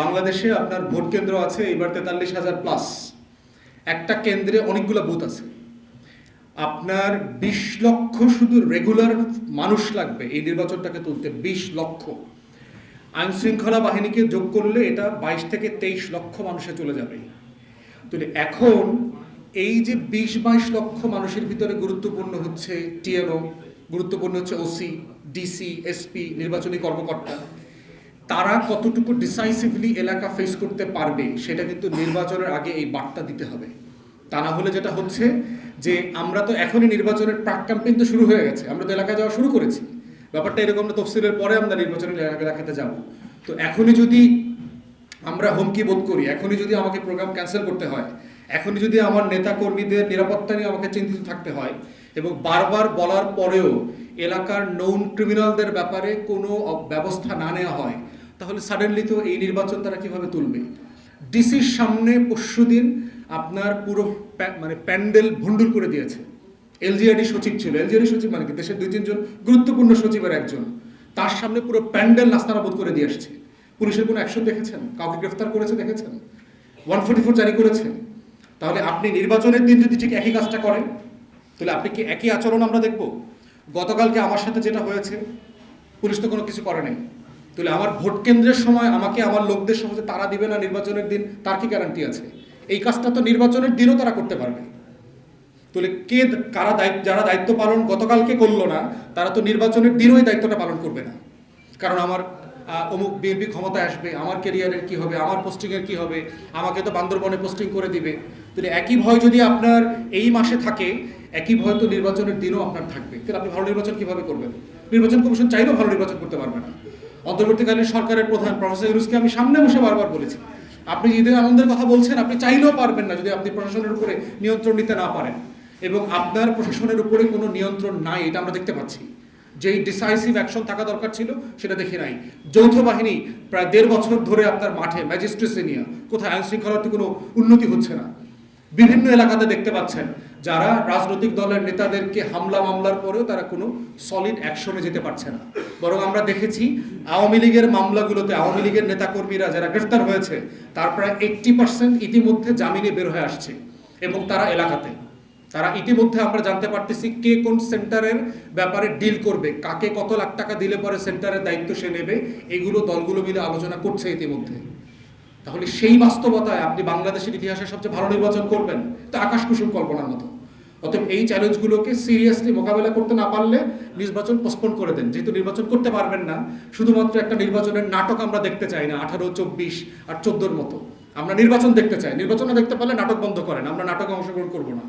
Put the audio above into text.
বাংলাদেশে আপনার ভোট কেন্দ্র আছে এবার তেতাল্লিশ হাজার প্লাস একটা কেন্দ্রে অনেকগুলো বুথ আছে। আপনার বিশ লক্ষ শুধু রেগুলার মানুষ লাগবে এই নির্বাচনটাকে তুলতে, বিশ লক্ষ। আইন শৃঙ্খলা বাহিনীকে যোগ করলে এটা বাইশ থেকে তেইশ লক্ষ মানুষে চলে যাবে। তাহলে এখন এই যে বিশ বাইশ লক্ষ মানুষের ভিতরে গুরুত্বপূর্ণ হচ্ছে টিএনও গুরুত্বপূর্ণ হচ্ছে ওসি, ডিসি, এসপি, নির্বাচনী কর্মকর্তা। তারা কতটুকু ডিসাইসিভলি এলাকা ফেস করতে পারবে, সেটা কিন্তু নির্বাচনের আগে এই বার্তা দিতে হবে। তা না হলে যেটা হচ্ছে যে, আমরা তো এখনই নির্বাচনের প্রাক ক্যাম্পেইন তো শুরু হয়ে গেছে, আমরা তো এলাকায় যাওয়া শুরু করেছি। ব্যাপারটা এরকম না, তফসিলের পরে আমরা নির্বাচনের এলাকাতে যাব। তো এখনই যদি আমরা হুমকি বোধ করি, এখনই যদি আমাকে প্রোগ্রাম ক্যান্সেল করতে হয়, এখনই যদি আমার নেতা কর্মীদের নিরাপত্তা নিয়ে আমাকে চিন্তিত থাকতে হয় এবং বারবার বলার পরেও এলাকার নৌন ক্রিমিনালদের ব্যাপারে কোনো ব্যবস্থা না নেওয়া হয়, তাহলে সাডেনলি তো এই নির্বাচন তারা কীভাবে তুলবে? ডিসির সামনে পরশুদিন আপনার পুরো মানে প্যান্ডেল ভণ্ডুল করে দিয়েছে। এলজিআরডি সচিব ছিল। এলজিআরডি সচিব মানে কি? দেশের দুই, তিনজন গুরুত্বপূর্ণ সচিবের একজন। তার সামনে পুরো প্যান্ডেল নাস্তানাবোধ করে দিয়ে আসছে। পুলিশের কোনো অ্যাকশন দেখেছেন? কাউকে গ্রেফতার করেছে দেখেছেন? ওয়ান ফোর্টি ফোর জারি করেছে। তাহলে আপনি নির্বাচনের দিন যদি ঠিক একই কাজটা করেন তাহলে আপনি কি একই আচরণ আমরা দেখব? গতকালকে আমার সাথে যেটা হয়েছে, পুলিশ তো কোনো কিছু করে নাই। তাহলে আমার ভোট কেন্দ্রের সময় আমাকে, আমার লোকদের সমাজে তারা দিবে না নির্বাচনের দিন, তার কি গ্যারান্টি আছে? এই কাজটা তো নির্বাচনের দিনও তারা করতে পারবে। তাহলে কে, কারা দায়িত্ব, যারা দায়িত্ব পালন গতকালকে করল না, তারা তো নির্বাচনের দিনও এই দায়িত্বটা পালন করবে না। কারণ আমার অমুক বিএনপি ক্ষমতায় আসবে, আমার কেরিয়ারের কি হবে, আমার পোস্টিংয়ের কি হবে, আমাকে তো বান্দরবনে পোস্টিং করে দিবে। তাহলে একই ভয় যদি আপনার এই মাসে থাকে একই ভয় তো নির্বাচনের দিনও আপনার থাকবে। তাহলে আপনি ভালো নির্বাচন কীভাবে করবেন? নির্বাচন কমিশন চাইলেও ভালো নির্বাচন করতে পারবে না। অন্তর্বর্তীকালীন সরকারের প্রধান প্রফেসর ইউনুসকে আমি সামনে বসে বারবার বলেছি, আপনি ঈদের আনন্দের কথা বলছেন, আপনি চাইলেও পারবেন না যদি আপনি প্রশাসনের উপরে নিয়ন্ত্রণ নিতে না পারেন। এবং আপনার প্রশাসনের উপরে কোনো নিয়ন্ত্রণ নাই, এটা আমরা দেখতে পাচ্ছি। যেই ডিসাইসিভ অ্যাকশন থাকা দরকার ছিল, সেটা দেখি নাই। যৌথ বাহিনী প্রায় দেড় বছর ধরে আপনার মাঠে ম্যাজিস্ট্রেসি নিয়ে কোথায় আইন শৃঙ্খলাতে কোনো উন্নতি হচ্ছে না। বিভিন্ন এলাকাতে দেখতে পাচ্ছেন যারা রাজনৈতিক দলের নেতাদেরকে হামলা মামলার পরেও তারা কোনো সলিড অ্যাকশনে যেতে পারছে না। বরং আমরা দেখেছি আওয়ামী লীগের মামলাগুলোতে আওয়ামী লীগের নেতাকর্মীরা যারা গ্রেফতার হয়েছে, তার প্রায় এইট্টি পার্সেন্ট ইতিমধ্যে জামিনে বের হয়ে আসছে এবং তারা এলাকাতে। তারা ইতিমধ্যে আমরা জানতে পারতেছি কে কোন সেন্টারের ব্যাপারে ডিল করবে, কাকে কত লাখ টাকা দিলে পরে সেন্টারের দায়িত্ব সে নেবে, এগুলো দলগুলো মিলে আলোচনা করছে ইতিমধ্যে। তাহলে সেই বাস্তবতায় আপনি বাংলাদেশের ইতিহাসে সবচেয়ে ভালো নির্বাচন করবেন, তা আকাশ কুসুম কল্পনার মতো। অতএব এই চ্যালেঞ্জগুলোকে সিরিয়াসলি মোকাবেলা করতে না পারলে নির্বাচন পোস্টপোন করে দেন। যেহেতু নির্বাচন করতে পারবেন না, শুধুমাত্র একটা নির্বাচনের নাটক আমরা দেখতে চাই না, আঠারো, চব্বিশ আর চোদ্দোর মতো। আমরা নির্বাচন দেখতে চাই। নির্বাচন দেখতে পারলে নাটক বন্ধ করেন, আমরা নাটকে অংশগ্রহণ করব না।